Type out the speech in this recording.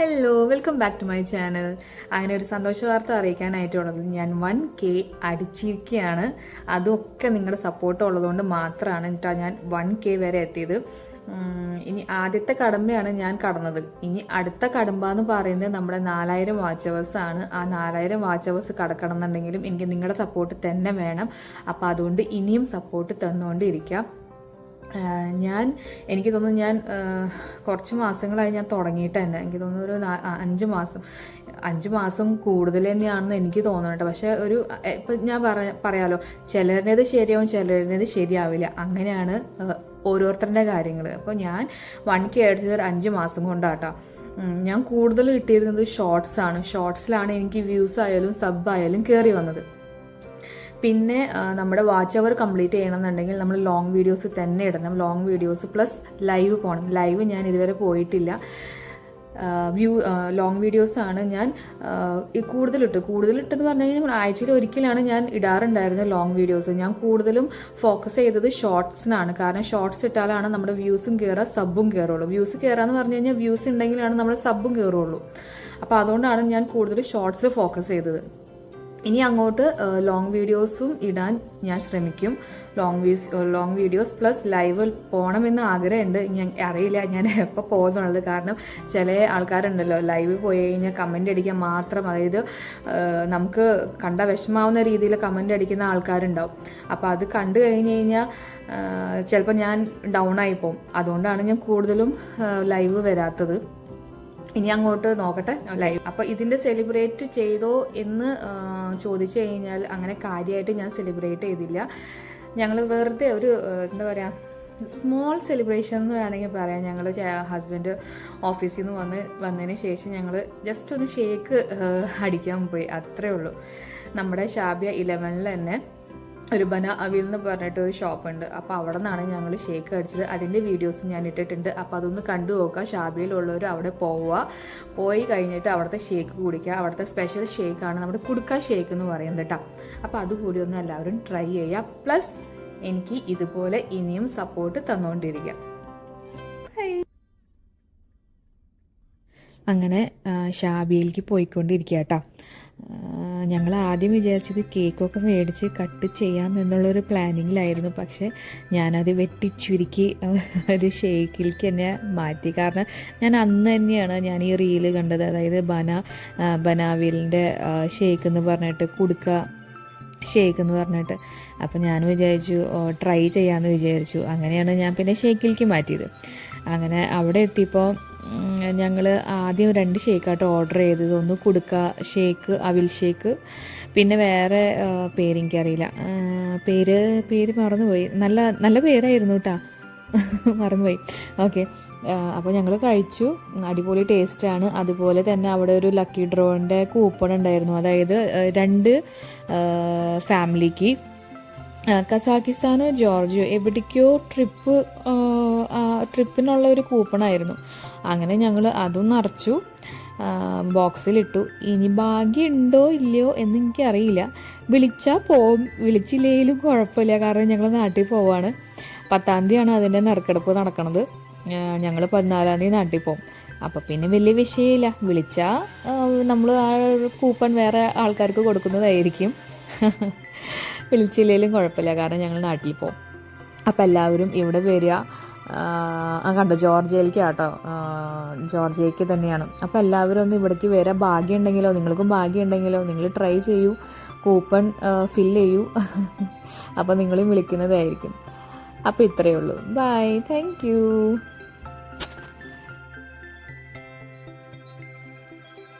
Hello welcome back to my channel അങ്ങനെ ഒരു സന്തോഷ വാർത്ത അറിയിക്കാനായിട്ടുള്ളത് ഞാൻ വൺ കെ അടിച്ചിരിക്കുകയാണ്. അതൊക്കെ നിങ്ങളുടെ സപ്പോർട്ട് ഉള്ളതുകൊണ്ട് മാത്രമാണ് കേട്ടോ ഞാൻ വൺ കെ വരെ എത്തിയത്. ഇനി ആദ്യത്തെ കടമ്പയാണ് ഞാൻ കടന്നത്. ഇനി അടുത്ത കടമ്പ എന്ന് പറയുന്നത് നമ്മുടെ നാലായിരം വാച്ച് അവേഴ്സ് ആണ്. ആ നാലായിരം വാച്ച് അവേഴ്സ് കടക്കണം എന്നുണ്ടെങ്കിലും എനിക്ക് നിങ്ങളുടെ സപ്പോർട്ട് തന്നെ വേണം. അപ്പോൾ അതുകൊണ്ട് ഇനിയും സപ്പോർട്ട് തന്നുകൊണ്ടിരിക്കാം. ഞാൻ എനിക്ക് തോന്നുന്നു ഞാൻ കുറച്ച് മാസങ്ങളായി ഞാൻ തുടങ്ങിയിട്ട് തന്നെ. എനിക്ക് തോന്നുന്നു ഒരു അഞ്ച് മാസം അഞ്ച് മാസം കൂടുതൽ തന്നെയാണെന്ന് എനിക്ക് തോന്നുന്നുണ്ട് പക്ഷേ ഒരു ഇപ്പം ഞാൻ പറ പറയാലോ ചിലരുടേത് ശരിയാവും ചിലരുടേത് ശരിയാവില്ല. അങ്ങനെയാണ് ഓരോരുത്തരുടെ കാര്യങ്ങൾ. അപ്പോൾ ഞാൻ വൺ കെ അടിച്ചത് ഒരു അഞ്ച് മാസം കൊണ്ടാട്ടോ. ഞാൻ കൂടുതൽ കിട്ടിയിരുന്നത് ഷോർട്സ് ആണ്. ഷോർട്സിലാണ് എനിക്ക് വ്യൂസ് ആയാലും സബ് ആയാലും കയറി വന്നത്. പിന്നെ നമ്മുടെ വാച്ച് അവർ കംപ്ലീറ്റ് ചെയ്യണമെന്നുണ്ടെങ്കിൽ നമ്മൾ ലോങ് വീഡിയോസ് തന്നെ ഇടണം. ലോങ് വീഡിയോസ് പ്ലസ് ലൈവ് പോകണം ലൈവ് ഞാൻ ഇതുവരെ പോയിട്ടില്ല. വ്യൂ ലോങ് വീഡിയോസാണ് ഞാൻ കൂടുതലിട്ട്. കൂടുതലിട്ടെന്ന് പറഞ്ഞു കഴിഞ്ഞാൽ ആഴ്ചയിൽ ഒരിക്കലാണ് ഞാൻ ഇടാറുണ്ടായിരുന്നത് ലോങ് വീഡിയോസ് ഞാൻ കൂടുതലും ഫോക്കസ് ചെയ്തത് ഷോർട്സിനാണ് കാരണം ഷോർട്സ് ഇട്ടാലാണ് നമ്മുടെ വ്യൂസും കയറുക സബും കയറുള്ളൂ വ്യൂസ് കയറാന്ന് പറഞ്ഞു കഴിഞ്ഞാൽ വ്യൂസ് ഉണ്ടെങ്കിലാണ് നമ്മുടെ സബും കയറുള്ളൂ അപ്പോൾ അതുകൊണ്ടാണ് ഞാൻ കൂടുതൽ ഷോർട്സിൽ ഫോക്കസ് ചെയ്തത്. ഇനി അങ്ങോട്ട് ലോങ് വീഡിയോസും ഇടാൻ ഞാൻ ശ്രമിക്കും. ലോങ് വീസ് ലോങ് വീഡിയോസ് പ്ലസ് ലൈവ് പോകണമെന്ന് ആഗ്രഹമുണ്ട്. ഞാൻ അറിയില്ല ഞാൻ എപ്പോൾ പോകുന്നുള്ളത്. കാരണം ചില ആൾക്കാരുണ്ടല്ലോ ലൈവ് പോയി കഴിഞ്ഞാൽ കമന്റ് അടിക്കാൻ മാത്രം അതായത് നമുക്ക് കണ്ട വിഷമാവുന്ന രീതിയിൽ കമന്റ് അടിക്കുന്ന ആൾക്കാരുണ്ടാവും. അപ്പോൾ അത് കണ്ടു കഴിഞ്ഞ് കഴിഞ്ഞാൽ ചിലപ്പോൾ ഞാൻ ഡൗൺ ആയി പോകും. അതുകൊണ്ടാണ് ഞാൻ കൂടുതലും ലൈവ് വരാത്തത്. ഇനി അങ്ങോട്ട് നോക്കട്ടെ. ലൈവ് അപ്പോൾ ഇതിന്റെ സെലിബ്രേറ്റ് ചെയ്തോ എന്ന് ചോദിച്ചു കഴിഞ്ഞാൽ അങ്ങനെ കാര്യമായിട്ട് ഞാൻ സെലിബ്രേറ്റ് ചെയ്തില്ല. ഞങ്ങൾ വെറുതെ ഒരു എന്താ പറയുക സ്മോൾ സെലിബ്രേഷൻ എന്ന് വേണമെങ്കിൽ പറയാം. ഞങ്ങൾ ഹസ്ബൻഡ് ഓഫീസിൽ നിന്ന് വന്ന് വന്നതിന് ശേഷം ഞങ്ങൾ ജസ്റ്റ് ഒന്ന് ഷേക്ക് അടിക്കാൻ പോയി. അത്രേ ഉള്ളൂ. നമ്മുടെ ഷാബിയ ഇലവനിൽ തന്നെ. ഒരു ബന അവിൽ എന്ന് പറഞ്ഞിട്ട് ഒരു ഷോപ്പ് ഉണ്ട് അപ്പോൾ അവിടെ നിന്നാണ് ഞങ്ങൾ ഷേക്ക് അടിച്ചത്. അതിന്റെ വീഡിയോസ് ഞാൻ ഇട്ടിട്ടുണ്ട്. അപ്പോൾ അതൊന്ന് കണ്ടു നോക്കുക. ഷാബിയിലുള്ളവർ അവിടെ പോവുക. പോയി കഴിഞ്ഞിട്ട് അവിടുത്തെ ഷേക്ക് കുടിക്കുക. അവിടുത്തെ സ്പെഷ്യൽ ഷേക്കാണ് നമ്മുടെ കുടുക്ക ഷേക്ക് എന്ന് പറയുന്നത് കേട്ടോ അപ്പോൾ അതുകൂടി ഒന്ന് എല്ലാവരും ട്രൈ ചെയ്യുക. പ്ലസ് എനിക്ക് ഇതുപോലെ ഇനിയും സപ്പോർട്ട് തന്നുകൊണ്ടിരിക്കുക അങ്ങനെ ഷാബിയിലേക്ക് പോയിക്കൊണ്ടിരിക്കുക കേട്ടോ ഞങ്ങൾ ആദ്യം വിചാരിച്ചത് കേക്കൊക്കെ മേടിച്ച് കട്ട് ചെയ്യാം എന്നുള്ളൊരു പ്ലാനിങ്ങിലായിരുന്നു. പക്ഷേ ഞാനത് വെട്ടിച്ചുരുക്കി ഒരു ഷേക്കിലേക്ക് തന്നെ മാറ്റി. കാരണം ഞാൻ അന്ന് തന്നെയാണ് ഞാൻ ഈ റീൽ കണ്ടത്. അതായത് ബന ബനാവിലിന്റെ ഷേക്ക് എന്ന് പറഞ്ഞിട്ട് കുടുക്ക ഷേക്ക് എന്ന് പറഞ്ഞിട്ട്. അപ്പോൾ ഞാൻ വിചാരിച്ചു ട്രൈ ചെയ്യാമെന്ന് വിചാരിച്ചു. അങ്ങനെയാണ് ഞാൻ പിന്നെ ഷേക്കിലേക്ക് മാറ്റിയത്. അങ്ങനെ അവിടെ എത്തിയപ്പോൾ ഞങ്ങൾ ആദ്യം രണ്ട് ഷേക്കായിട്ട് ഓർഡർ ചെയ്തത്. ഒന്ന് കുടുക്ക ഷേക്ക് അവിൽ ഷേക്ക് പിന്നെ വേറെ പേരെനിക്കറിയില്ല പേര് പേര് മറന്നുപോയി. നല്ല നല്ല പേരായിരുന്നു കേട്ടോ മറന്നുപോയി. ഓക്കെ അപ്പോൾ ഞങ്ങൾ കഴിച്ചു. അടിപൊളി ടേസ്റ്റാണ് അതുപോലെ തന്നെ അവിടെ ഒരു ലക്കി ഡ്രോന്റെ കൂപ്പൺ ഉണ്ടായിരുന്നു. അതായത് രണ്ട് ഫാമിലിക്ക് കസാക്കിസ്ഥാനോ ജോർജിയോ എവിടേക്കോ ട്രിപ്പ് ട്രിപ്പിനുള്ള ഒരു കൂപ്പണായിരുന്നു. അങ്ങനെ ഞങ്ങൾ അതും നിറച്ചു ബോക്സിലിട്ടു. ഇനി ഭാഗ്യമുണ്ടോ ഇല്ലയോ എന്ന് എനിക്കറിയില്ല. വിളിച്ചാൽ പോവും. വിളിച്ചില്ലെങ്കിലും കുഴപ്പമില്ല. കാരണം ഞങ്ങൾ നാട്ടിൽ പോവാണ്. പത്താം തീയതിയാണ് അതിന്റെ നറുക്കെടുപ്പ് നടക്കുന്നത് ഞങ്ങൾ പതിനാലാം തീയതി നാട്ടിൽ പോകും അപ്പം പിന്നെ വലിയ വിഷയമില്ല. വിളിച്ചാൽ നമ്മൾ ആ കൂപ്പൺ വേറെ ആൾക്കാർക്ക് കൊടുക്കുന്നതായിരിക്കും. വിളിച്ചില്ലെങ്കിലും കുഴപ്പമില്ല. കാരണം ഞങ്ങൾ നാട്ടിൽ പോകും അപ്പോൾ എല്ലാവരും ഇവിടെ വരിക. ആ കണ്ടോ ജോർജിയയിലേക്ക് കേട്ടോ ജോർജിയയ്ക്ക് തന്നെയാണ്. അപ്പോൾ എല്ലാവരും ഒന്ന് ഇവിടേക്ക് വരാൻ ഭാഗ്യം ഉണ്ടെങ്കിലോ നിങ്ങൾക്കും ഭാഗ്യമുണ്ടെങ്കിലോ നിങ്ങൾ ട്രൈ ചെയ്യൂ കൂപ്പൺ ഫില്ല് ചെയ്യൂ. അപ്പോൾ നിങ്ങളും വിളിക്കുന്നതായിരിക്കും. അപ്പോൾ ഇത്രയേ ഉള്ളൂ. Bye thank